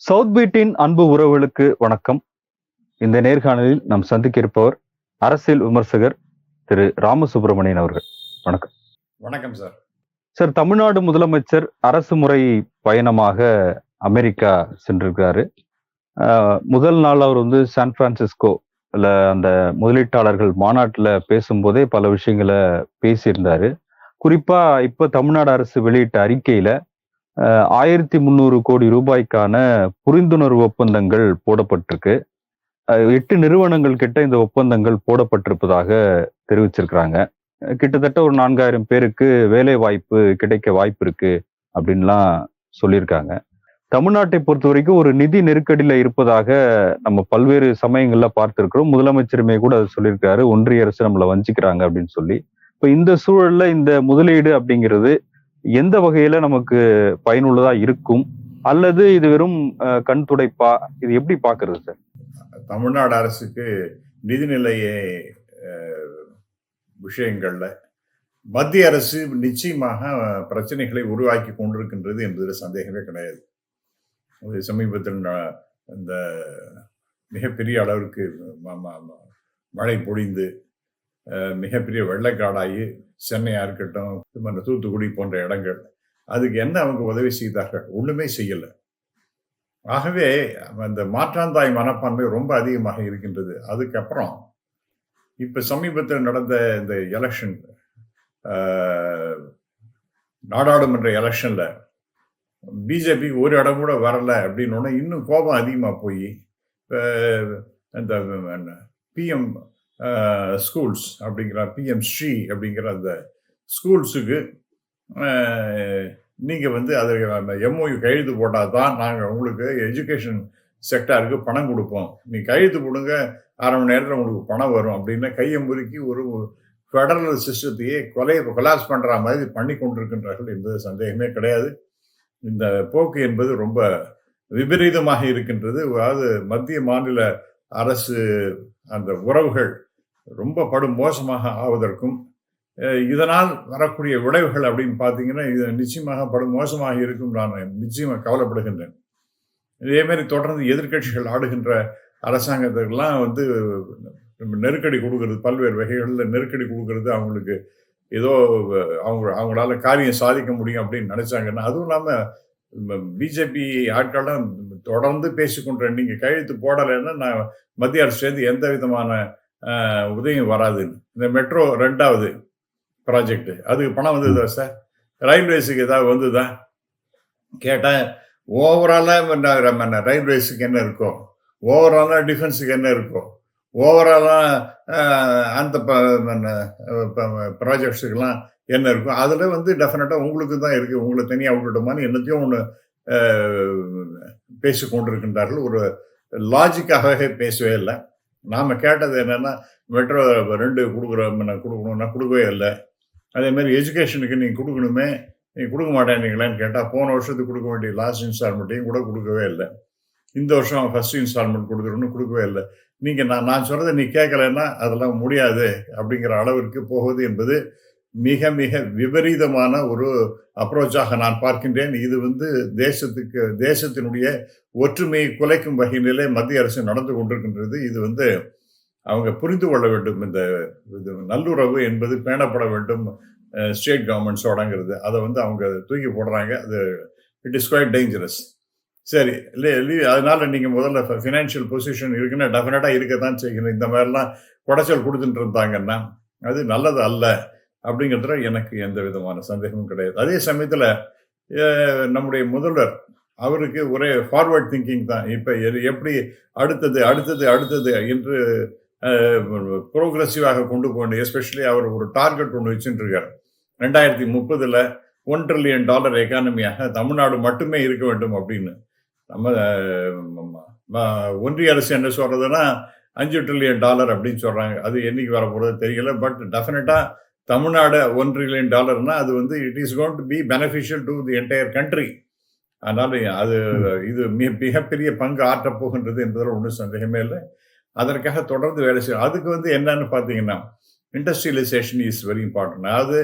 South பீட்டின் அன்பு உறவுகளுக்கு வணக்கம். இந்த நேர்காணலில் நாம் சந்திக்க இருப்பவர் அரசியல் விமர்சகர் திரு ராமசுப்பிரமணியன் அவர்கள். வணக்கம். வணக்கம் சார். சார் தமிழ்நாடு முதலமைச்சர் அரசு முறை பயணமாக அமெரிக்கா சென்றிருக்காரு. முதல் நாள் அவர் வந்து சான் பிரான்சிஸ்கோ அந்த முதலீட்டாளர்கள் மாநாட்டுல பேசும்போதே பல விஷயங்களை பேசியிருந்தாரு. குறிப்பா இப்ப தமிழ்நாடு அரசு வெளியிட்ட அறிக்கையில ஆயிரத்தி முந்நூறு கோடி ரூபாய்க்கான புரிந்துணர்வு ஒப்பந்தங்கள் போடப்பட்டிருக்கு. எட்டு நிறுவனங்கள் கிட்ட இந்த ஒப்பந்தங்கள் போடப்பட்டிருப்பதாக தெரிவிச்சிருக்கிறாங்க. கிட்டத்தட்ட ஒரு நான்காயிரம் பேருக்கு வேலை வாய்ப்பு கிடைக்க வாய்ப்பு இருக்கு அப்படின்லாம் சொல்லியிருக்காங்க. தமிழ்நாட்டை பொறுத்த வரைக்கும் ஒரு நிதி நெருக்கடியில இருப்பதாக நம்ம பல்வேறு சமயங்கள்ல பார்த்திருக்கிறோம். முதலமைச்சருமே கூட அதை சொல்லியிருக்காரு. ஒன்றிய அரசு நம்மளை வஞ்சிக்கிறாங்க அப்படின்னு சொல்லி. இப்ப இந்த சூழல்ல இந்த முதலீடு அப்படிங்கிறது எந்த வகையில நமக்கு பயனுள்ளதா இருக்கும்? அல்லது இது வெறும் கண் துடைப்பா? இது எப்படி பாக்குறது சார்? தமிழ்நாடு அரசுக்கு நிதிநிலையை விஷயங்கள்ல மத்திய அரசு நிச்சயமாக பிரச்சனைகளை உருவாக்கி கொண்டிருக்கின்றது என்பதில் சந்தேகமே கிடையாது. அது சமீபத்தில் இந்த மிகப்பெரிய அளவிற்கு ம- மழை பொழிந்து மிகப்பெரிய வெள்ளக்காடாகி சென்னையாக இருக்கட்டும் மற்ற தூத்துக்குடி போன்ற இடங்கள் அதுக்கு என்ன அவங்க உதவி செய்தார்கள்? ஒன்றுமே செய்யலை. ஆகவே அந்த மாற்றாந்தாய் மனப்பான்மை ரொம்ப அதிகமாக இருக்கின்றது. அதுக்கப்புறம் இப்போ சமீபத்தில் நடந்த இந்த எலெக்ஷன் நாடாளுமன்ற எலெக்ஷனில் பிஜேபி ஒரு இடம் கூட வரலை அப்படின்னோன்னே இன்னும் கோபம் அதிகமாக போய் இந்த பிஎம் ஸ்கூல்ஸ் அப்படிங்கிற பிஎம் ஸ்ரீ அப்படிங்கிற அந்த ஸ்கூல்ஸுக்கு நீங்கள் வந்து அது எம்ஓயு கையெழுத்து போட்டால் தான் நாங்கள் உங்களுக்கு எஜுகேஷன் செக்டாருக்கு பணம் கொடுப்போம். நீ கையெழுத்து போடுங்க அரை மணி நேரத்தில் உங்களுக்கு பணம் வரும் அப்படின்னு கையை முறுக்கி ஒரு ஃபெடரல் சிஸ்டத்தையே கொலை கொலாப்ஸ் பண்ணுற மாதிரி பண்ணி கொண்டிருக்கின்றார்கள் என்பது சந்தேகமே கிடையாது. இந்த போக்கு என்பது ரொம்ப விபரீதமாக இருக்கின்றது. அதாவது மத்திய மாநில அரசு அந்த உறவுகள் ரொம்ப படும் மோசமாக ஆவதற்கும் இதனால் வரக்கூடிய விளைவுகள் அப்படின்னு பார்த்தீங்கன்னா இது நிச்சயமாக படும் மோசமாக இருக்கும் நான் நிச்சயமாக கவலைப்படுகின்றேன். இதேமாரி தொடர்ந்து எதிர்க்கட்சிகள் ஆடுகின்ற அரசாங்கத்துக்கெல்லாம் வந்து நெருக்கடி கொடுக்கறது பல்வேறு வகைகளில் நெருக்கடி கொடுக்கறது அவங்களுக்கு ஏதோ அவங்க அவங்களால காரியம் சாதிக்க முடியும் அப்படின்னு நினைச்சாங்கன்னா அதுவும் இல்லாமல் பிஜேபி ஆட்கள்லாம் தொடர்ந்து பேசிக்கொண்டேன் நீங்கள் கையெழுத்து போடலைன்னா நான் மத்திய அரசு சேர்ந்து எந்த விதமான உதயம் உதவியும் வராதுன்னு இந்த மெட்ரோ ரெண்டாவது ப்ராஜெக்ட் அதுக்கு பணம் வந்ததா சார் ரயில்வேஸுக்கு ஏதாவது வந்ததா? கேட்டேன் ஓவராலாக ரயில்வேஸுக்கு என்ன இருக்கும் ஓவராலாக டிஃபென்ஸுக்கு என்ன இருக்கும் ஓவராலாக அந்த ப்ராஜெக்ட்ஸுக்கெல்லாம் என்ன இருக்கும் அதில் வந்து டெஃபினட்டாக உங்களுக்கு தான் இருக்குது உங்களை தனியாக விட்டுட்டோமான்னு என்னத்தையும் ஒன்று பேசி கொண்டிருக்கின்றார்கள் ஒரு லாஜிக்காகவே பேசவே இல்லை. நாம் கேட்டது என்னென்னா மெட்ரோ ரெண்டு கொடுக்குறோம் கொடுக்கணும்னா கொடுக்கவே இல்லை. அதேமாதிரி எஜுகேஷனுக்கு நீங்கள் கொடுக்கணுமே நீங்கள் கொடுக்க மாட்டேன்னீங்களேன்னு கேட்டால் போன வருஷத்துக்கு கொடுக்க வேண்டிய லாஸ்ட் இன்ஸ்டால்மெண்ட்டையும் கூட கொடுக்கவே இல்லை. இந்த வருஷம் ஃபஸ்ட் இன்ஸ்டால்மெண்ட் கொடுக்குறோன்னு கொடுக்கவே இல்லை. நீங்கள் நான் நான் சொல்கிறத நீ கேட்கலன்னா அதெல்லாம் முடியாது அப்படிங்கிற அளவிற்கு போகுது என்பது மிக மிக விபரீதமான ஒரு அப்ரோச்சாக நான் பார்க்கின்றேன். இது வந்து தேசத்துக்கு தேசத்தினுடைய ஒற்றுமையை குலைக்கும் வகையிலே மத்திய அரசு நடந்து கொண்டிருக்கின்றது. இது வந்து அவங்க புரிந்து கொள்ள வேண்டும். இந்த இது நல்லுறவு என்பது பேணப்பட வேண்டும். ஸ்டேட் கவர்மெண்ட்ஸோடங்கிறது அதை வந்து அவங்க தூக்கி போடுறாங்க. அது இட் இஸ் குவைட் டேஞ்சரஸ் சரி இல்லை இல்லை அதனால நீங்கள் முதல்ல ஃபினான்ஷியல் பொசிஷன் இருக்குன்னா டெஃபினட்டாக இருக்க தான் செய்யணும். இந்த மாதிரிலாம் குடைச்சல் கொடுத்துட்டு இருந்தாங்கன்னா அது நல்லது அல்ல. அப்படிங்கிறதுல எனக்கு எந்த விதமான சந்தேகமும் கிடையாது. அதே சமயத்தில் நம்முடைய முதல்வர் அவருக்கு ஒரே ஃபார்வர்ட் திங்கிங் தான். இப்போ எப்படி அடுத்தது அடுத்தது அடுத்தது என்று ப்ரோக்ரஸிவாக கொண்டு போகணும் எஸ்பெஷலி அவர் ஒரு டார்கெட் ஒன்று வச்சுட்டுருக்கார் ரெண்டாயிரத்தி முப்பதில் ஒன் ட்ரில்லியன் டாலர் எக்கானமியாக தமிழ்நாடு மட்டுமே இருக்க வேண்டும் அப்படின்னு. நம்ம ஒன்றிய அரசு என்ன சொல்கிறதுனா அஞ்சு ட்ரில்லியன் டாலர் அப்படின்னு சொல்கிறாங்க அது என்னைக்கு வர போகிறது தெரியல பட் டெஃபினட்டாக தமிழ்நாடு ஒன் ட்ரில்லியன் டாலர்னா அது வந்து it is gone to be beneficial to the entire country அதனால் அது இது மிக மிகப்பெரிய பங்கு ஆற்றப்போகின்றது என்பதில் ஒன்றும் சந்தேகமே இல்லை. அதற்காக தொடர்ந்து வேலை செய்யும் அதுக்கு வந்து என்னன்னு பார்த்தீங்கன்னா இண்டஸ்ட்ரியலைசேஷன் இஸ் வெரி இம்பார்ட்டன்ட் அதாவது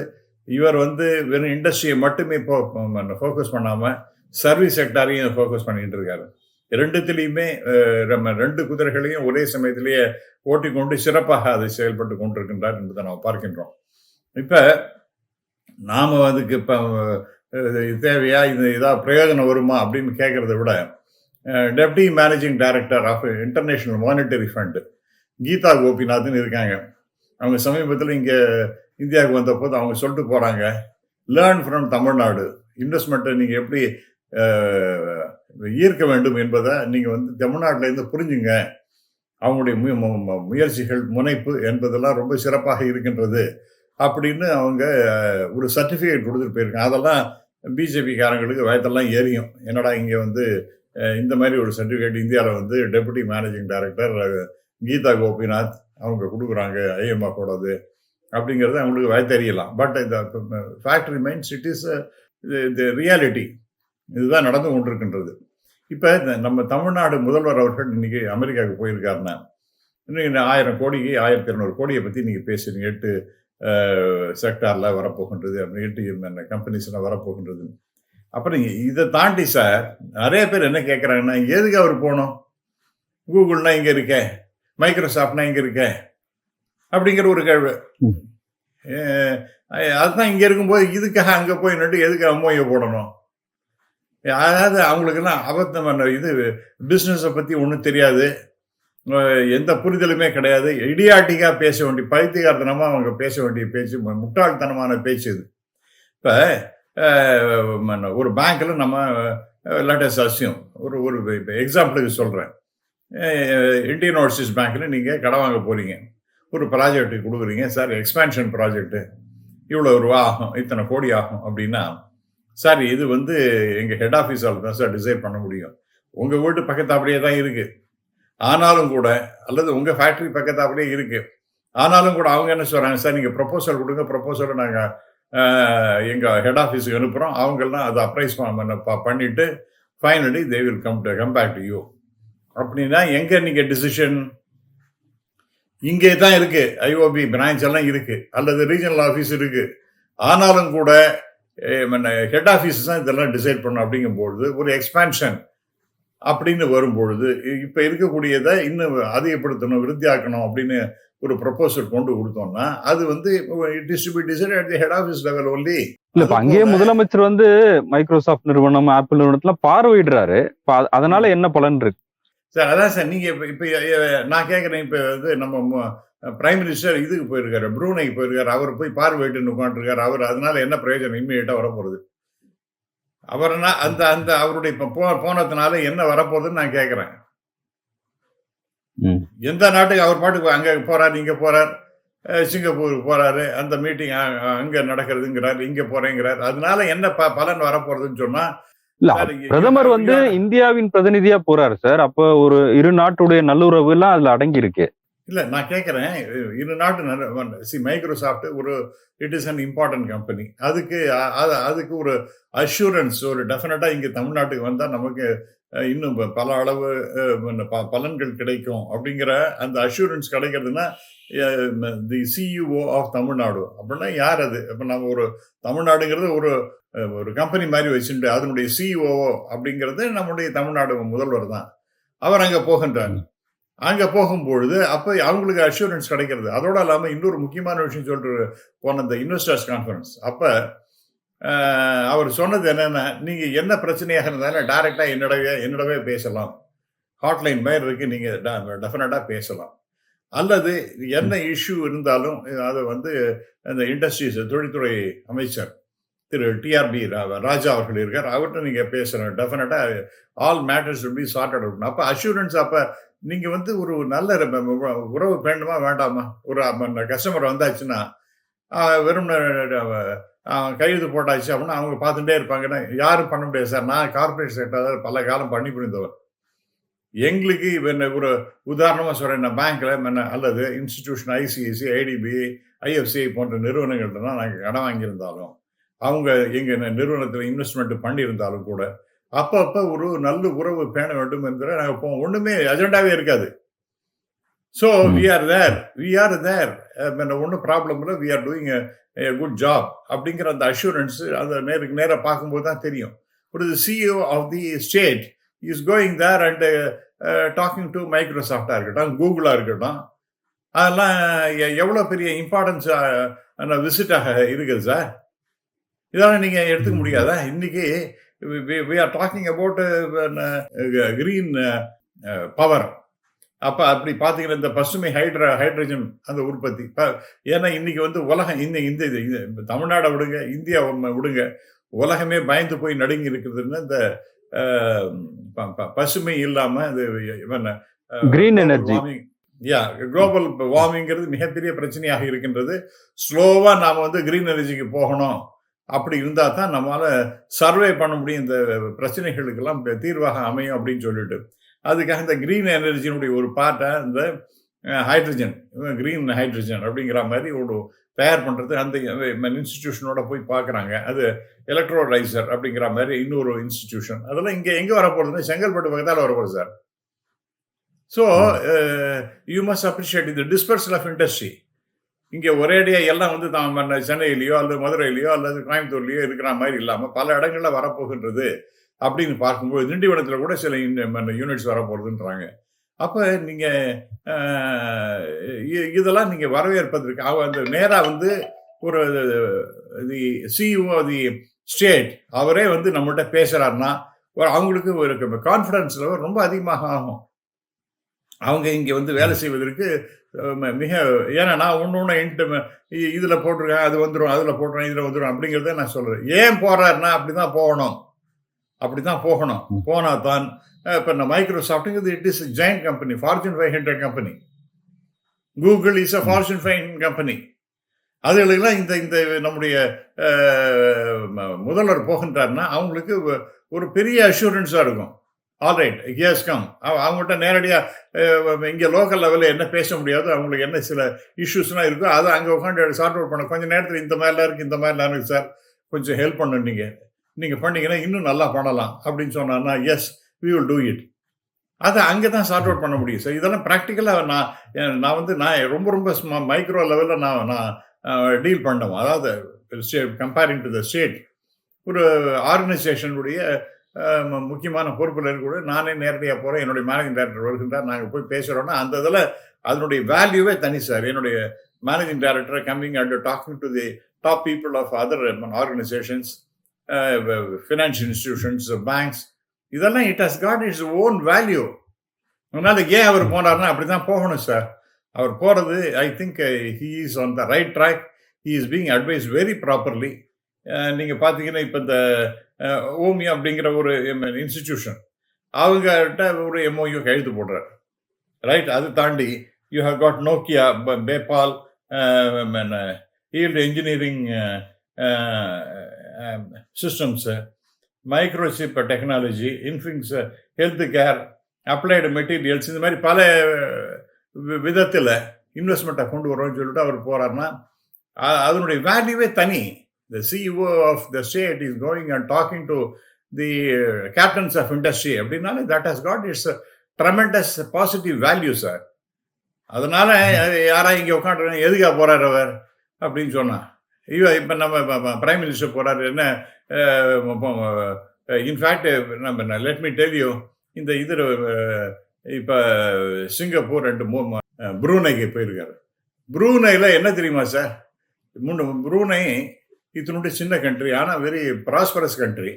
இவர் வந்து வெறும் இண்டஸ்ட்ரியை மட்டுமே போ ஃபோக்கஸ் பண்ணாமல் சர்வீஸ் செக்டாரையும் ஃபோக்கஸ் பண்ணிட்டு இருக்காரு. ரெண்டுத்திலையுமே நம்ம ரெண்டு குதிரைகளையும் ஒரே சமயத்திலேயே ஓட்டிக்கொண்டு சிறப்பாக அதை செயல்பட்டு கொண்டிருக்கின்றார் என்பதை நாம் பார்க்கின்றோம். இப்போ நாம் அதுக்கு இப்போ இது தேவையா? இது இதாக பிரயோஜனம் வருமா? அப்படின்னு கேட்குறத விட deputy managing director of international monetary fund Geetha கோபிநாத்னு இருக்காங்க. அவங்க சமீபத்தில் இங்கே இந்தியாவுக்கு வந்த போது அவங்க சொல்லிட்டு போகிறாங்க லேர்ன் ஃப்ரம் தமிழ்நாடு இன்வெஸ்ட்மெண்ட்டை நீங்கள் எப்படி ஈர்க்க வேண்டும் என்பதை நீங்கள் வந்து தமிழ்நாட்டிலேருந்து புரிஞ்சுங்க. அவங்களுடைய மு- முயற்சிகள் முனைப்பு என்பதெல்லாம் ரொம்ப சிறப்பாக இருக்கின்றது. அப்படின்னு அவங்க ஒரு சர்டிஃபிகேட் கொடுத்துட்டு போயிருக்காங்க. அதெல்லாம் பிஜேபிக்காரங்களுக்கு வயத்தெல்லாம் எரியும் என்னடா இங்கே வந்து இந்த மாதிரி ஒரு சர்டிஃபிகேட் இந்தியாவில் வந்து deputy managing director Geetha Gopinath அவங்க கொடுக்குறாங்க ஐஎம்எஃபோடது அப்படிங்கிறது அவங்களுக்கு வய தெரியலாம். பட் இந்த ஃபேக்ட் ரிமைன்ஸ் இட் இஸ் இது ரியாலிட்டி இதுதான் நடந்து கொண்டிருக்கின்றது. இப்போ நம்ம தமிழ்நாடு முதல்வர் அவர்கள் இன்னைக்கு அமெரிக்காவுக்கு போயிருக்காருன்னா இன்னைக்கு ஆயிரம் கோடிக்கு ஆயிரத்தி இரநூறு கோடியை பற்றி நீங்கள் பேசுறீங்க எட்டு செக்டாரில் வரப்போகின்றது அப்படி எட்டு கம்பெனிஸ்லாம் வரப்போகின்றது. அப்புறம் இதை தாண்டி சார் நிறைய பேர் என்ன கேட்குறாங்கன்னா எதுக்கு அவர் போகணும்? கூகுள்னா இங்கே இருக்கே மைக்ரோசாஃப்ட்னா இங்கே இருக்கே அப்படிங்கிற ஒரு கேள்வி. அதுதான் இங்கே இருக்கும்போது இதுக்காக அங்கே போய் நட்டு எதுக்கு அம்மோயை போடணும்? அதாவது அவங்களுக்கெல்லாம் அபத்தமான இது பிஸ்னஸை பற்றி ஒன்றும் தெரியாது. எந்த புரிதலுமே கிடையாது. இடியாட்டிக்காக பேச வேண்டிய பைத்தியகார்த்தனமாக அவங்க பேச வேண்டிய பேச்சு முட்டாள்தனமான பேச்சு இது. இப்போ ஒரு பேங்க்கில் நம்ம லேட்டஸ்ட் அசியம் ஒரு ஒரு எக்ஸாம்பிளுக்கு சொல்கிறேன் இந்தியன் ஓவர்சீஸ் பேங்க்கில் நீங்கள் கடன் வாங்க போகிறீங்க ஒரு ப்ராஜெக்ட் கொடுக்குறீங்க சார் எக்ஸ்பேன்ஷன் ப்ராஜெக்ட்டு இவ்வளோ ரூபா ஆகும் இத்தனை கோடி ஆகும் அப்படின்னா சார் இது வந்து எங்கள் ஹெட் ஆஃபீஸால் தான் சார் டிசைட் பண்ண முடியும். உங்கள் வீட்டு பக்கத்தாப்படியே தான் இருக்குது ஆனாலும் கூட அல்லது உங்கள் ஃபேக்ட்ரி பக்கத்தாப்படியே இருக்குது ஆனாலும் கூட அவங்க என்ன சொல்கிறாங்க சார் நீங்கள் ப்ரொப்போசல் கொடுங்க ப்ரொப்போசலை நாங்கள் எங்கள் ஹெட் ஆஃபீஸுக்கு அனுப்புகிறோம் அவங்கெல்லாம் அதை அப்ரைஸ் பண்ணிவிட்டு finally they will come to come back to you அப்படின்னா எங்கே நீங்கள் டிசிஷன் இங்கே தான் இருக்குது ஐஓபி பிரான்ச் எல்லாம் இருக்குது அல்லது ரீஜனல் ஆஃபீஸ் இருக்குது ஆனாலும் கூட ஹெட் ஆஃபீஸ் தான் இதெல்லாம் டிசைட் பண்ணும் அப்படிங்கும்பொழுது ஒரு எக்ஸ்பான்ஷன் அப்படின்னு வரும்பொழுது இப்போ இருக்கக்கூடியதை இன்னும் அதிகப்படுத்தணும் விருத்தியாக்கணும் அப்படின்னு ஒரு ப்ரொபோசல் கொண்டு கொடுத்தோம்னா அது வந்து it is be decide at the head office level only இல்ல இப்ப அங்கேயே முதலமைச்சர் வந்து மைக்ரோசாஃப்ட் நிறுவனம் ஆப்பிள் நிறுவனத்துல பார்வையிடுறாரு. அதனால என்ன பலன் இருக்கு? சார் அதான் சார் நீங்க இப்ப இப்ப நான் கேட்குறேன் இப்ப வந்து நம்ம பிரைம் மினிஸ்டர் இதுக்கு போயிருக்காரு ப்ரூனைக்கு போயிருக்காரு அவர் போய் பார்வையிட்டு உட்காந்துருக்காரு அவர் அதனால என்ன பிரயோஜனம் இம்மிடியட்டா வரப்போகுது? அவர்னா அந்த அந்த அவருடைய போ போனதுனால என்ன வரப்போகுதுன்னு நான் கேட்குறேன். எந்த நாட்டுக்கு அவர் பாட்டுக்கு அங்க போறாரு இங்க போறார் அஹ், சிங்கப்பூர் போறாரு அந்த மீட்டிங் அங்க நடக்கிறதுங்கிறார் இங்க போறேங்கிறார். அதனால என்ன ப- பலன் வரப்போறதுன்னு சொன்னா இல்ல பிரதமர் வந்து இந்தியாவின் பிரதிநிதியா போறாரு சார். அப்ப ஒரு இரு நாட்டுடைய நல்லுறவு எல்லாம் அதுல அடங்கி இருக்கு இல்லை நான் கேட்குறேன் இரு நாட்டு சி மைக்ரோசாஃப்ட் ஒரு it is an important company அதுக்கு அதுக்கு ஒரு அஷூரன்ஸ் ஒரு டெஃபினட்டாக இங்கே தமிழ்நாட்டுக்கு வந்தால் நமக்கு இன்னும் பல அளவு ப- பலன்கள் கிடைக்கும். அப்படிங்கிற அந்த அஷூரன்ஸ் கிடைக்கிறதுனா தி சிஇஓ ஆஃப் தமிழ்நாடு. அப்படின்னா யார் அது? இப்போ நம்ம ஒரு தமிழ்நாடுங்கிறது ஒரு ஒரு கம்பெனி மாதிரி வச்சுட்டு அதனுடைய சிஇஓ அப்படிங்கிறது நம்முடைய தமிழ்நாடு முதல்வர் தான். அவர் அங்கே போகின்றாங்க அங்க போகும்பொழுது அப்ப அவங்களுக்கு அஷூரன்ஸ் கிடைக்கிறது. அதோட இல்லாம இன்னொரு முக்கியமான விஷயம் சொல்லிட்டு போன இந்த இன்வெஸ்டர்ஸ் கான்ஃபரன்ஸ் அப்ப அவர் சொன்னது என்னன்னா நீங்க என்ன பிரச்சனையாக இருந்தாலும் டைரக்டா என்னிடவே என்னிடவே பேசலாம். ஹாட்லைன் மாதிரி இருக்கு நீங்க டெஃபினட்டா பேசலாம். அல்லது என்ன இஷ்யூ இருந்தாலும் அதை வந்து அந்த இண்டஸ்ட்ரீஸ் தொழில்துறை அமைச்சர் திரு டிஆர்பி ராஜா அவர்கள் இருக்கார். அவர்கிட்ட நீங்க பேசலாம். Definitely all matters be sorted out அப்ப அஷூரன்ஸ் அப்ப நீங்க வந்து ஒரு நல்ல உறவு வேண்டுமா வேண்டாமா? ஒரு கஸ்டமர் வந்தாச்சுன்னா வெறும் கையெழுத்து போட்டாச்சு அப்படின்னா அவங்க பார்த்துட்டே இருப்பாங்கன்னா யாரும் பண்ண முடியாது சார். நான் கார்பரேட் செக்டர் பல காலம் பண்ணி புரிந்தவர் எங்களுக்கு இப்போ என்ன ஒரு உதாரணமாக சொல்கிறேன் நான் பேங்க்ல என்ன அல்லது இன்ஸ்டிடியூஷன் ஐசிஐசி ஐடிபி ஐஎஃப்சிஐ போன்ற நிறுவனங்கள்ட்ட தான் நாங்கள் கடன் வாங்கியிருந்தாலும் அவங்க எங்கள் நிறுவனத்தில் இன்வெஸ்ட்மெண்ட் பண்ணியிருந்தாலும் கூட அப்பப்ப ஒரு நல்ல உறவு பேண வேண்டும் என்கிற நாங்கள் போவோம். ஒண்ணுமே அஜெண்டாவே இருக்காது. So. We are there we are there ஒன்றும் ப்ராப்ளம் இல்லை. We are doing good job அப்படிங்கிற அந்த அஷூரன்ஸ் அதை நேருக்கு நேராக பார்க்கும்போது தான் தெரியும். ஒரு CEO of the state is going there and talking to மைக்ரோசாஃப்டாக இருக்கட்டும் கூகுளாக இருக்கட்டும். அதெல்லாம் எவ்வளோ பெரிய இம்பார்ட்டன்ஸ் விசிட்டாக இருக்குது சார் இதெல்லாம் நீங்கள் எடுத்துக்க முடியாதா? இன்னைக்கு we are talking about green power அப்போ அப்படி பார்த்தீங்கன்னா இந்த பசுமை ஹைட்ரா ஹைட்ரஜன் அந்த உற்பத்தி. ப- ஏன்னா இன்னைக்கு வந்து உலகம் இந்த இந்த இது- இது தமிழ்நாடை விடுங்க இந்தியா விடுங்க. உலகமே பயந்து போய் நடுங்கி இருக்கிறதுன்னா இந்த பசுமை இல்லாம அது இவன், ah, Green global energy. warming. Yeah, global வார்மிங்கிறது மிகப்பெரிய பிரச்சனையாக இருக்கின்றது. ஸ்லோவா நாம வந்து கிரீன் எனர்ஜிக்கு போகணும். அப்படி இருந்தா தான் நம்மளால சர்வே பண்ண முடியும். இந்த பிரச்சனைகளுக்கெல்லாம் தீர்வாக அமையும் அப்படின்னு சொல்லிட்டு. அதுக்காக இந்த கிரீன் எனர்ஜியினுடைய ஒரு பார்ட்டை இந்த ஹைட்ரஜன் கிரீன் ஹைட்ரஜன் அப்படிங்கிற மாதிரி ஒரு தயார் பண்ணுறது அந்த இன்ஸ்டிடியூஷனோட போய் பார்க்குறாங்க. அது எலக்ட்ரோலைசர் அப்படிங்கிற மாதிரி இன்னொரு இன்ஸ்டிடியூஷன் அதெல்லாம் இங்கே எங்கே வரப்போகுதுன்னா செங்கல்பட்டு பக்கத்தால் வரப்போகுது sir. So you must appreciate இந்த டிஸ்பர்சல் ஆஃப் இண்டஸ்ட்ரி இங்கே ஒரேடியாக எல்லாம் வந்து தான் மன்ன சென்னையிலையோ அல்லது மதுரையிலேயோ அல்லது கோயம்புத்தூர்லையோ இருக்கிற மாதிரி இல்லாமல் பல இடங்களில் வரப்போகின்றது அப்படின்னு பார்க்கும்போது திண்டிவனத்தில் கூட சில யூனிட்ஸ் வரப்போகுதுன்றாங்க. அப்போ நீங்கள் இதெல்லாம் நீங்கள் வரவேற்பதற்கு அவ அந்த நேராக வந்து ஒரு தி சிஇஓ தி ஸ்டேட் அவரே வந்து நம்மள்ட்ட பேசுகிறாருன்னா ஒரு அவங்களுக்கு ஒரு கான்ஃபிடன்ஸ் லெவல் ரொம்ப அதிகமாக ஆகும். அவங்க இங்கே வந்து வேலை செய்வதற்கு மிக ஏன்னா நான் ஒன்று ஒன்று என்கிட்ட இதில் போட்டிருக்கேன் அது வந்துடும் அதில் போட்டுறேன் இதில் வந்துடும் அப்படிங்கிறத நான் சொல்கிறேன் ஏன் போகிறாருன்னா அப்படி தான் போகணும். அப்படி தான் போகணும் போனால் தான் இப்போ இந்த மைக்ரோசாஃப்ட்டுங்கிறது it is giant company fortune five hundred company Google is a fortune five company அதுகளுக்கெல்லாம் இந்த இந்த நம்முடைய முதல்வர் போகின்றாருன்னா அவங்களுக்கு ஒரு பெரிய அஷூரன்ஸாக இருக்கும். ஆல்ரைட் எஸ் கம் அவங்கள்ட்ட நேரடியாக இங்கே லோக்கல் லெவலில் என்ன பேச முடியாதோ அவங்களுக்கு என்ன சில இஷ்யூஸ்லாம் இருக்கோ அதை அங்கே உட்காந்து சார்ட் அவுட் பண்ண. கொஞ்சம் நேரத்தில் இந்த மாதிரிலாம் இருக்குது இந்த மாதிரிலாம் இருக்குது சார் கொஞ்சம் ஹெல்ப் பண்ணு நீங்கள் நீங்கள் பண்ணீங்கன்னா இன்னும் நல்லா பண்ணலாம் அப்படின்னு சொன்னான்னா yes we will do it அதை அங்கே தான் சார்ட் அவுட் பண்ண முடியும் சார் இதெல்லாம் ப்ராக்டிக்கலாக நான் நான் வந்து நான் ரொம்ப ரொம்ப மைக்ரோ லெவலில் நான் நான் டீல் பண்ணோம் அதாவது கம்பேரிங் டு த ஸ்டேட் ஒரு ஆர்கனைசேஷனுடைய முக்கியமான பொறுப்பில் இருக்கக்கூடிய நானே நேரடியாக போகிறேன் என்னுடைய மேனேஜிங் டைரக்டர் வருகின்றார். நாங்கள் போய் பேசுகிறோன்னா அந்த இதில் அதனுடைய வேல்யூவே தனி சார் என்னுடைய managing director coming and talking to the top people of other organisations financial institutions banks இதெல்லாம் it has got its own value அதனால ஏன் அவர் போனார்னா அப்படி தான் போகணும் சார் அவர் போகிறது I think he is on the right track he is being advise very properly நீங்கள் பார்த்தீங்கன்னா இப்போ இந்த ஓமி அப்படிங்கிற ஒரு இன்ஸ்டிடியூஷன் அவங்ககிட்ட ஒரு எம்ஓயு கையெழுத்து போடுறார். ரைட் அது தாண்டி you have got Nokia PayPal yield engineering systems microchip technology Infineon health care applied materials இந்த மாதிரி பல விதத்தில் இன்வெஸ்ட்மெண்ட்டை கொண்டு வரோம்னு சொல்லிட்டு அவர் போகிறாருன்னா அதனுடைய வேல்யூவே தனி. The CEO of the state is going and talking to the captains of industry அப்படின்னாலே that has got its tremendous positive value sir அதனால யாரா இங்கே உட்காந்துருக்காங்க எதுக்காக போறாரு அவர்? அப்படின்னு சொன்னா ஐயோ இப்போ நம்ம பிரைம் மினிஸ்டர் போறாரு. என்ன இன்ஃபேக்ட் நம்ம லெட் மீ டெல் யூ இந்த இது இப்போ சிங்கப்பூர் ரெண்டு மூணு ப்ரூனைக்கு போயிருக்காரு. ப்ரூனையில் என்ன தெரியுமா சார் முன்ன ப்ரூனை இதனுடைய சின்ன கண்ட்ரி ஆனால் வெரி ப்ராஸ்பரஸ் கண்ட்ரி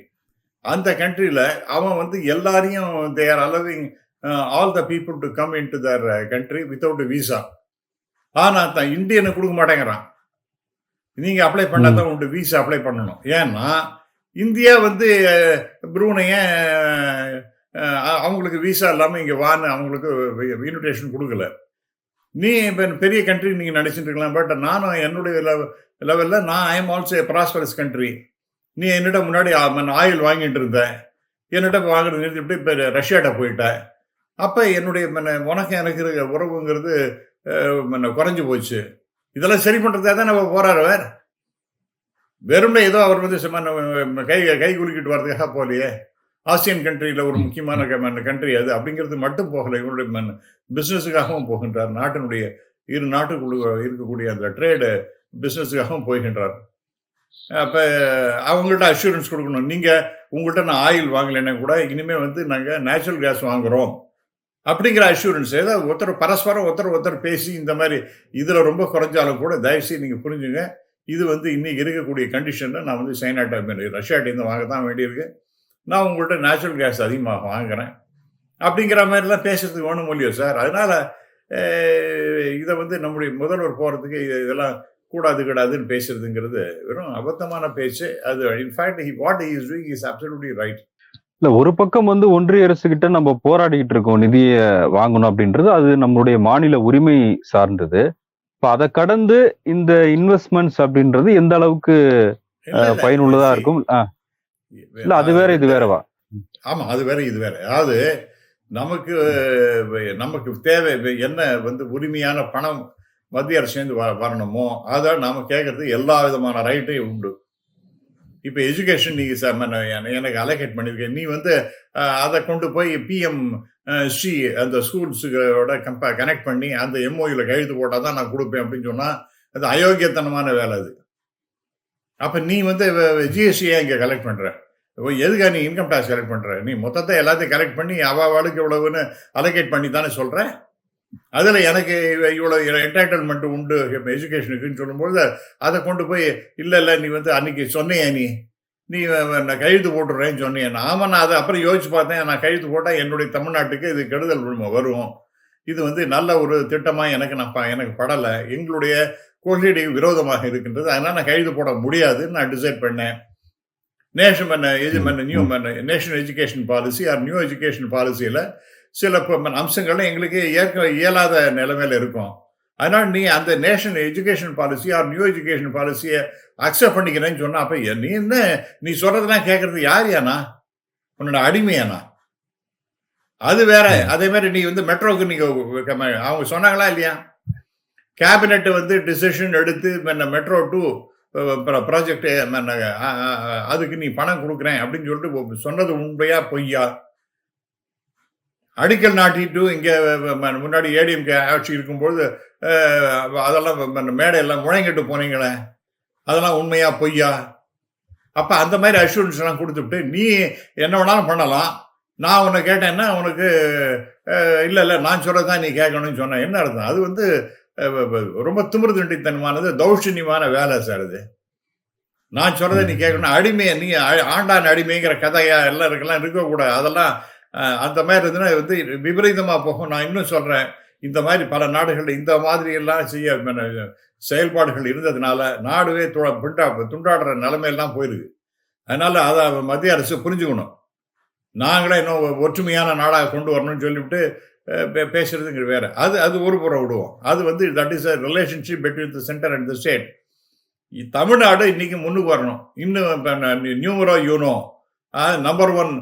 அந்த கண்ட்ரியில் அவன் வந்து எல்லாரையும் they are allowing all the people to come in to their country without visa ஆனால் தான் இந்தியனை கொடுக்க மாட்டேங்கிறான். நீங்கள் அப்ளை பண்ணால் தான் உண்டு விசா அப்ளை பண்ணணும். ஏன்னா இந்தியா வந்து ப்ரூனைய அவங்களுக்கு விசா இல்லாமல் இங்கே வான்னு அவங்களுக்கு இன்விடேஷன் கொடுக்கல. நீ இப்போ பெரிய கண்ட்ரி நீங்கள் நினச்சிட்டு இருக்கலாம். பட் நானும் என்னுடைய லெவலில் நான் I am also prosperous country நீ என்னிடம் முன்னாடி ஆயில் வாங்கிட்டு இருந்தேன். என்னிடம் வாங்குறது நிறுத்திவிட்டு இப்போ ரஷ்யாட்ட போயிட்டேன் அப்போ என்னுடைய உனக்கு எனக்கு இருக்கிற உறவுங்கிறது குறைஞ்சி போச்சு. இதெல்லாம் சரி பண்ணுறதா தான் நம்ம போகிறாரு வேறு வெறும்னே ஏதோ அவர் வந்து கை கை குலுக்கிட்டு வர்றதுக்காக போகலையே. ஆசியன் கண்ட்ரியில் ஒரு முக்கியமான கண்ட்ரி அது அப்படிங்கிறது மட்டும் போகலை. இவருடைய பிஸ்னஸுக்காகவும் போகின்றார். நாட்டினுடைய இரு நாட்டுக்குள்ள இருக்கக்கூடிய அந்த ட்ரேடு பிஸ்னஸுக்காகவும் போகின்றார். அப்போ அவங்கள்ட்ட அஷூரன்ஸ் கொடுக்கணும். நீங்கள் உங்கள்கிட்ட நான் ஆயில் வாங்கலைன்னா கூட இனிமேல் வந்து நாங்கள் நேச்சுரல் கேஸ் வாங்குகிறோம் அப்படிங்கிற அஷூரன்ஸ் ஏதோ ஒருத்தர் பரஸ்பரம் ஒருத்தர் ஒருத்தர் பேசி இந்த மாதிரி இதில் ரொம்ப குறைஞ்சாலும் கூட தயவுசெய்து நீங்கள் புரிஞ்சுங்க. இது வந்து இன்னைக்கு இருக்கக்கூடிய கண்டிஷனில் நான் வந்து சைனாட்ட ரஷ்யாட்டேருந்து வாங்க தான் வேண்டியிருக்கு. நான் உங்கள்கிட்ட நேச்சுரல் கேஸ் அதிகமாக வாங்குறேன். அப்படிங்கிற மாதிரிலாம் பேசுறதுக்கு வேணும் இல்லையோ சார்? அதனால இதை வந்து நம்முடைய முதல்வர் போகிறதுக்கு இதெல்லாம் கூடாது கிடாதுன்னு பேசுறதுங்கிறது வெறும் அபத்தமான பேச்சு. அது in fact what is doing is absolutely right இல்ல ஒரு பக்கம் வந்து ஒன்றிய அரசு கிட்ட நம்ம போராடிட்டு இருக்கோம் நிதியை வாங்கணும் அப்படின்றது அது நம்மளுடைய மாநில உரிமை சார்ந்தது. இப்ப அதை கடந்து இந்த இன்வெஸ்ட்மெண்ட்ஸ் அப்படின்றது எந்த அளவுக்கு அஹ், பயனுள்ளதா இருக்கும்? இல்ல அது வேற இது வேறவா? ஆமா அது வேற இது வேற. அதாவது நமக்கு நமக்கு தேவை என்ன வந்து உரிமையான பணம் மத்திய அரசு வ வரணுமோ அதை நாம கேட்கறது எல்லா விதமான ரைட்டையும் உண்டு. இப்போ எஜுகேஷன் நீங்க சார் எனக்கு அலோகேட் பண்ணியிருக்க நீ வந்து அதை கொண்டு போய் பிஎம் ஸ்ரீ அந்த ஸ்கூல்ஸுகளோட கம்பே கனெக்ட் பண்ணி அந்த எம்ஓயில் கையெழுத்து போட்டால் தான் நான் கொடுப்பேன் அப்படின்னு சொன்னால் அது அயோக்கியத்தனமான வேலை அது. அப்போ நீ வந்து ஜிஎஸ்டியை இங்கே கலெக்ட் பண்ணுற எதுக்காக நீ இன்கம் டேக்ஸ் கலெக்ட் பண்ணுற நீ மொத்தத்தை எல்லாத்தையும் கலெக்ட் பண்ணி அவாவாளுக்கு இவ்வளவுன்னு அலோகேட் பண்ணி தானே சொல்கிற அதில் எனக்கு இவ்வளோ என்டைட்டில்மெண்ட் உண்டு எஜுகேஷனுக்குன்னு சொல்லும்போது அதை கொண்டு போய் இல்லை இல்லை நீ வந்து அன்னைக்கு சொன்னியே நீ. நீ நான் கையெழுத்து போட்டுடுறேன்னு சொன்னியே. ஆமாம் நான் அதை அப்புறம் யோசிச்சு பார்த்தேன். நான் கையெழுத்து போட்டால் என்னுடைய தமிழ்நாட்டுக்கு இது கெடுதல் விழும- வரும். இது வந்து நல்ல ஒரு திட்டமாக எனக்கு நான் ப- எனக்கு படலை. எங்களுடைய கொள்கையுடைய விரோதமாக இருக்கின்றது. அதனால நான் கையெழுத்து போட முடியாதுன்னு நான் டிசைட் பண்ணேன். நேஷன் பண்ண எஜு பண்ண நியூ பண்ண national education policy or new education பாலிசியில் சில அம்சங்கள்லாம் எங்களுக்கு ஏற்க இயலாத நிலைமையில இருக்கும். அதனால நீ அந்த national education policy or new education பாலிசியை அக்செப்ட் பண்ணிக்கிறேன்னு சொன்னா அப்ப நீ என்ன நீ சொல்றதெல்லாம் கேட்கறது யார் யானா உன்னோட அடிமையானா அது வேற. அதே மாதிரி நீ வந்து மெட்ரோக்கு நீங்க அவங்க சொன்னாங்களா இல்லையா? கேபினெட் வந்து டிசிஷன் எடுத்து மெட்ரோ டூ ப்ராஜெக்ட் அதுக்கு நீ பணம் கொடுக்குறேன் அப்படின்னு சொல்லிட்டு சொன்னது உண்மையா பொய்யா? அடிக்கல் நாட்டிட்டு இங்கே முன்னாடி ஏடிஎம்கே ஆட்சி இருக்கும்பொழுது அதெல்லாம் மேடையெல்லாம் முழங்கிட்டு போனீங்களே அதெல்லாம் உண்மையா பொய்யா? அப்போ அந்த மாதிரி அஷூரன்ஸ் எல்லாம் கொடுத்துட்டு நீ என்ன வேணாலும் பண்ணலாம். நான் உன்னை கேட்டேன்னா உனக்கு இல்லை இல்லை நான் சொல்கிறதான் நீ கேட்கணும்னு சொன்னேன். என்ன அர்த்தம்? அது வந்து ரொம்ப திமிருதண்டித்தனமானது தௌஷன்யமான வேலை சார் அது நான் சொல்றதை நீ கேட்கணும் அடிமையை நீ ஆண்டான் அடிமைங்கிற கதையா எல்லாம் இருக்கலாம் இருக்கக்கூடாது. அதெல்லாம் அந்த மாதிரி இருந்ததுன்னா வந்து விபரீதமா போகும். நான் இன்னும் சொல்றேன் இந்த மாதிரி பல நாடுகள் இந்த மாதிரி எல்லாம் செய்ய செயல்பாடுகள் இருந்ததுனால நாடுவே து- பிண்டா துண்டாடுற நிலைமையெல்லாம் போயிருக்கு. அதனால அதை மத்திய அரசு புரிஞ்சுக்கணும். நாங்களே இன்னும் ஒற்றுமையான நாடாக கொண்டு வரணும்னு சொல்லிவிட்டு பேசுறதுங்கிற வேற. அது அது ஒரு புறம் விடுவோம். அது வந்து that is a relationship between the centre and the state Tamil Nadu இன்னைக்கு முன்னுக்கு வரணும். இன்னும் numero uno number one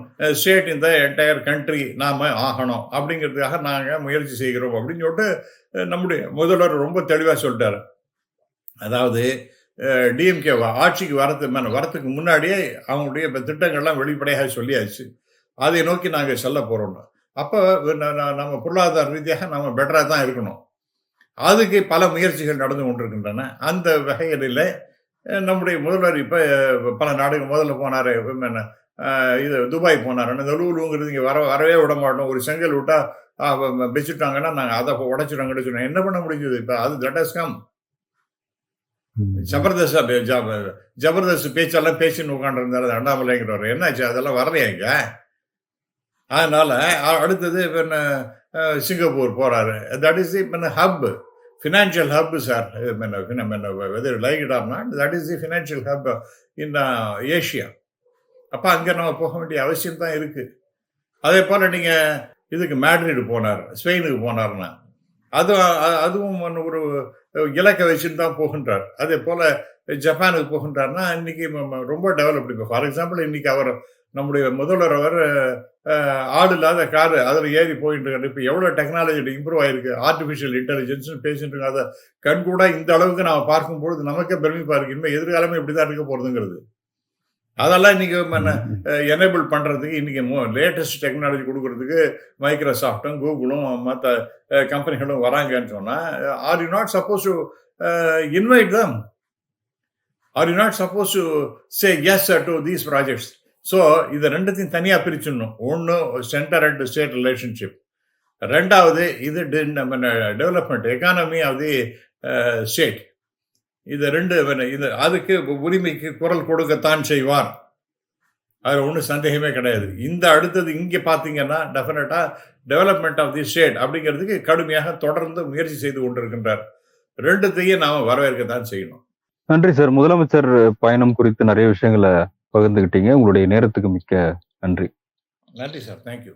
state இந்த என்டையர் கண்ட்ரி நாம் ஆகணும். அப்படிங்கிறதுக்காக நாங்கள் முயற்சி செய்கிறோம் அப்படின்னு சொல்லிட்டு நம்முடைய முதல்வர் ரொம்ப தெளிவாக சொல்லிட்டார். அதாவது டிஎம்கே ஆட்சிக்கு வரது வரத்துக்கு முன்னாடியே அவங்களுடைய இப்போ திட்டங்கள்லாம் வெளிப்படையாக சொல்லியாச்சு. அதை நோக்கி நாங்கள் செல்ல போகிறோம்னா அப்போ நம்ம பொருளாதார ரீதியாக நம்ம பெட்டராக தான் இருக்கணும். அதுக்கு பல முயற்சிகள் நடந்து கொண்டிருக்கின்றன. அந்த வகைகளில் நம்முடைய முதல்வர் இப்போ பல நாடுகள் முதல்ல போனார் இது துபாய் போனார். இந்த லூலுங்கிறது இங்கே வர வரவே விட மாட்டோம். ஒரு செங்கல் விட்டா வச்சுட்டாங்கன்னா நாங்கள் அதை உடைச்சிட்டாங்கன்னு சொன்னோம் என்ன பண்ண முடிஞ்சது இப்போ? அது தட்டஸ்கம் ஜபர்தஸ்தா பே- ஜப- ஜபர்தஸ்த் பேச்செல்லாம் பேசின்னு உட்காந்துருந்தாரு அண்ணாமலைங்கிறவர். என்னாச்சு? அதெல்லாம் வரலையா இங்க? அதனால அ- அடுத்தது இப்ப என்ன, அஹ், சிங்கப்பூர் போறாரு. That is hub financial hub sir whether like it or not that is the financial hub in Asia அப்போ அங்கே நம்ம போக வேண்டிய அவசியம் தான் இருக்கு. அதே போல் நீங்கள் இதுக்கு மேட்ரிடு போனார் ஸ்பெயினுக்கு போனார்னா அது அ- அதுவும் ஒண்ணு ஒரு இலக்கை வச்சுட்டு தான் போகின்றார். அதே போல் ஜப்பானுக்கு போகின்றார்னா இன்னைக்கு ம- ம- ரொம்ப டெவலப்டு இப்போ ஃபார் எக்ஸாம்பிள் இன்னைக்கு அவர் நம்முடைய முதல்வர் அவர் ஆடு இல்லாத காரு அதில் ஏறி போயிட்டு இருக்காரு. இப்போ எவ்வளோ டெக்னாலஜி இம்ப்ரூவ் ஆயிருக்கு? ஆர்டிஃபிஷியல் இன்டெலிஜென்ஸ்னு பேசிட்டு இருக்காங்க அதை கண்கூட இந்த அளவுக்கு நம்ம பார்க்கும்பொழுது நமக்கே பெருமைப்பா இருக்கு. இனிமேல் எதிர்காலமே இப்படி தான் இருக்க போகிறதுங்கிறது அதெல்லாம் இன்னைக்கு எனேபிள் பண்ணுறதுக்கு இன்னைக்கு லேட்டஸ்ட் டெக்னாலஜி கொடுக்கறதுக்கு மைக்ரோசாஃப்ட்டும் கூகுளும் மற்ற கம்பெனிகளும் வராங்கன்னு சொன்னால் are you not suppose to invite them are you not suppose to say yes to these projects so இதை ரெண்டுத்தையும் தனியாக பிரிச்சிடணும். ஒன்று சென்டர் அண்ட் ஸ்டேட் ரிலேஷன்ஷிப் ரெண்டாவது இது development economy of the state இது ரெண்டு இது அதுக்கு உரிமைக்கு குரல் கொடுக்கத்தான் செய்வார். அதில் ஒன்றும் சந்தேகமே கிடையாது. இந்த அடுத்தது இங்கே பார்த்தீங்கன்னா டெஃபினட்டாக டெவலப்மெண்ட் ஆஃப் தி ஸ்டேட் அப்படிங்கிறதுக்கு கடுமையாக தொடர்ந்து முயற்சி செய்து கொண்டிருக்கின்றார். ரெண்டுத்தையும் நாம் வரவேற்கத்தான் செய்யணும். நன்றி சார். முதலமைச்சர் பயணம் குறித்து நிறைய விஷயங்களை பகிர்ந்துகிட்டீங்க. உங்களுடைய நேரத்துக்கு மிக்க நன்றி. நன்றி சார். தேங்க்யூ